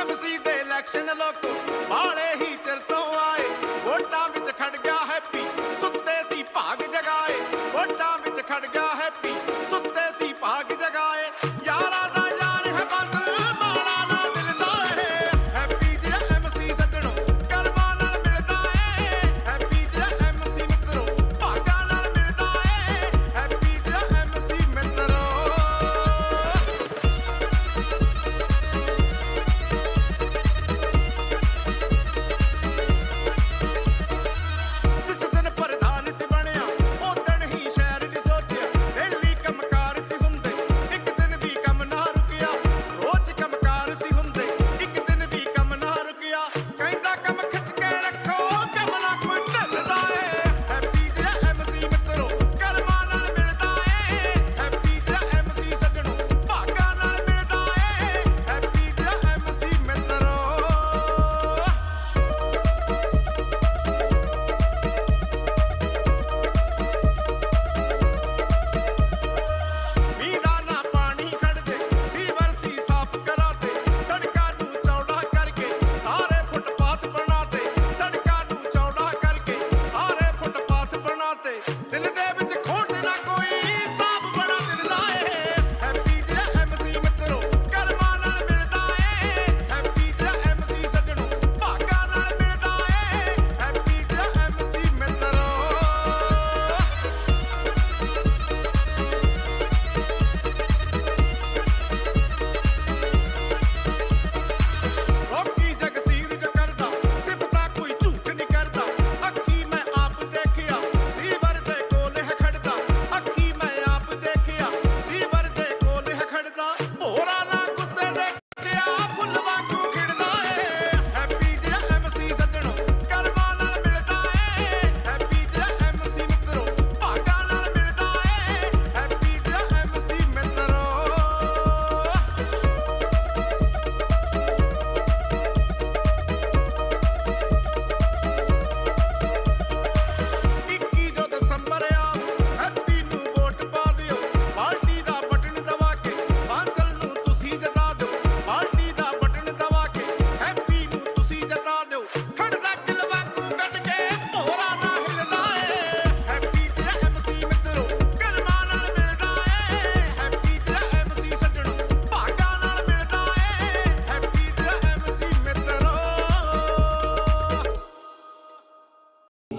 MC ਦੇ election ਲੋਕ ਬਾਲੇ ਹੀ ਚਿਰ ਤੋਂ ਆਏ। ਵੋਟਾਂ ਵਿੱਚ ਖੜ ਗਿਆ ਹੈਪੀ ਸੁੱਤੇ ਸੀ ਭਾਗ ਜਗਾਏ। ਵੋਟਾਂ ਵਿੱਚ ਖੜ ਗਿਆ ਹੈਪੀ ਸੁੱਤੇ ਸੀ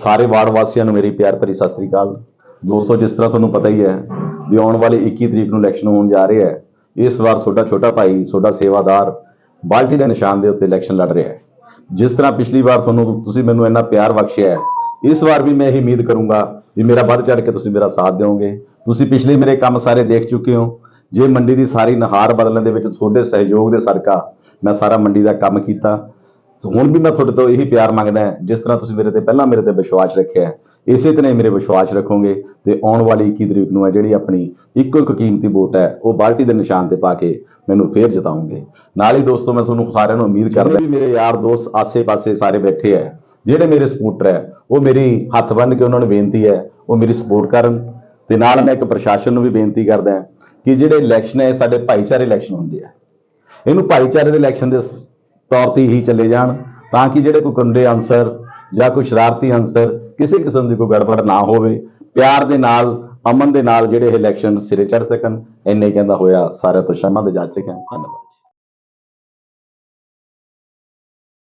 ਸਾਰੇ ਵਾਰਡ ਵਾਸੀਆਂ ਨੂੰ ਮੇਰੀ ਪਿਆਰ ਭਰੀ ਸਤਿ ਸ੍ਰੀ ਅਕਾਲ। ਦੋਸਤੋ, ਜਿਸ ਤਰ੍ਹਾਂ ਤੁਹਾਨੂੰ ਪਤਾ ਹੀ ਹੈ, ਵੀ ਆਉਣ ਵਾਲੀ 21 ਤਰੀਕ ਨੂੰ ਇਲੈਕਸ਼ਨ ਹੋਣ ਜਾ ਰਿਹਾ ਹੈ। ਇਸ ਵਾਰ ਤੁਹਾਡਾ ਛੋਟਾ ਭਾਈ, ਤੁਹਾਡਾ ਸੇਵਾਦਾਰ ਬਾਲਟੀ ਦੇ ਨਿਸ਼ਾਨ ਦੇ ਉੱਤੇ ਇਲੈਕਸ਼ਨ ਲੜ ਰਿਹਾ ਹੈ। ਜਿਸ ਤਰ੍ਹਾਂ ਪਿਛਲੀ ਵਾਰ ਤੁਹਾਨੂੰ ਤੁਸੀਂ ਮੈਨੂੰ ਇੰਨਾ ਪਿਆਰ ਬਖਸ਼ਿਆ ਹੈ, ਇਸ ਵਾਰ ਵੀ ਮੈਂ ਇਹੀ ਉਮੀਦ ਕਰੂੰਗਾ ਵੀ ਮੇਰਾ ਵੱਧ ਚੜ ਕੇ ਤੁਸੀਂ ਮੇਰਾ ਸਾਥ ਦਿਓਗੇ। ਤੁਸੀਂ ਪਿਛਲੇ ਮੇਰੇ ਕੰਮ ਸਾਰੇ ਦੇਖ ਚੁੱਕੇ ਹੋ। ਜੇ ਮੰਡੀ ਦੀ ਸਾਰੀ ਨਹਾਰ ਬਦਲਣ ਦੇ ਵਿੱਚ ਤੁਹਾਡੇ ਸਹਿਯੋਗ ਦੇ ਸਦਕਾ ਮੈਂ ਸਾਰਾ ਮੰਡੀ ਦਾ ਕੰਮ ਕੀਤਾ। ਸੋ ਹੁਣ ਵੀ ਮੈਂ ਤੁਹਾਡੇ ਤੋਂ ਇਹੀ ਪਿਆਰ ਮੰਗਦਾ ਜਿਸ ਤਰ੍ਹਾਂ ਤੁਸੀਂ ਮੇਰੇ ਤੇ ਪਹਿਲਾਂ ਮੇਰੇ ਤੇ ਵਿਸ਼ਵਾਸ ਰੱਖਿਆ ਹੈ, ਇਸੇ ਤਰ੍ਹਾਂ ਹੀ ਮੇਰੇ ਵਿਸ਼ਵਾਸ ਰੱਖੋਗੇ ਤੇ ਆਉਣ ਵਾਲੀ 21 ਤਰੀਕ ਨੂੰ ਹੈ, ਜਿਹੜੀ ਆਪਣੀ ਇੱਕੋ ਇੱਕ ਕੀਮਤੀ ਵੋਟ ਹੈ, ਉਹ ਬਾਲਟੀ ਦੇ ਨਿਸ਼ਾਨ ਤੇ ਪਾ ਕੇ ਮੈਨੂੰ ਫੇਰ ਜਿਤਾਉਂਗੇ। ਨਾਲ ਹੀ ਦੋਸਤੋ, ਮੈਂ ਤੁਹਾਨੂੰ ਸਾਰਿਆਂ ਨੂੰ ਉਮੀਦ ਕਰਦਾ ਵੀ ਮੇਰੇ ਯਾਰ ਦੋਸਤ ਆਸੇ-ਪਾਸੇ ਸਾਰੇ ਬੈਠੇ ਹੈ, ਜਿਹੜੇ ਮੇਰੇ ਸਪੋਰਟਰ ਹੈ, ਉਹ ਮੇਰੀ ਹੱਥ ਬੰਨ੍ਹ ਕੇ ਉਹਨਾਂ ਨੂੰ ਬੇਨਤੀ ਹੈ, ਉਹ ਮੇਰੀ ਸਪੋਰਟ ਕਰਨ। ਤੇ ਨਾਲ ਮੈਂ ਇੱਕ ਪ੍ਰਸ਼ਾਸਨ ਨੂੰ ਵੀ ਬੇਨਤੀ ਕਰਦਾ ਕਿ ਜਿਹੜੇ ਇਲੈਕਸ਼ਨ ਹੈ ਸਾਡੇ ਭਾਈਚਾਰੇ ਇਲੈਕਸ਼ਨ ਹੁੰਦੇ ਆ। ਇਹਨੂੰ ਭਾਈਚਾਰੇ ਦੇ ਇਲੈਕਸ਼ਨ ਦੇ ਤੌਰ ਤੇ ਹੀ ਚੱਲੇ ਜਾਣ, ਤਾਂ ਕਿ ਜਿਹੜੇ ਕੋਈ ਗੁੰਡੇ ਅਨਸਰ ਜਾਂ ਕੋਈ ਸ਼ਰਾਰਤੀ ਅਨਸਰ ਕਿਸੇ ਕਿਸਮ ਦੀ ਕੋਈ ਗੜਬੜ ਨਾ ਹੋਵੇ, ਪਿਆਰ ਦੇ ਨਾਲ, ਅਮਨ ਦੇ ਨਾਲ ਜਿਹੜੇ ਇਲੈਕਸ਼ਨ ਸਿਰੇ ਚੜ ਸਕਣ, ਇੰਨੇ ਕਹਿੰਦਾ ਹੋਇਆ ਸਾਰਿਆਂ ਤੋਂ ਸ਼ਰਮਾ ਦੇ ਜਾਚਕ ਚੁੱਕਿਆ ਧੰਨਵਾਦ।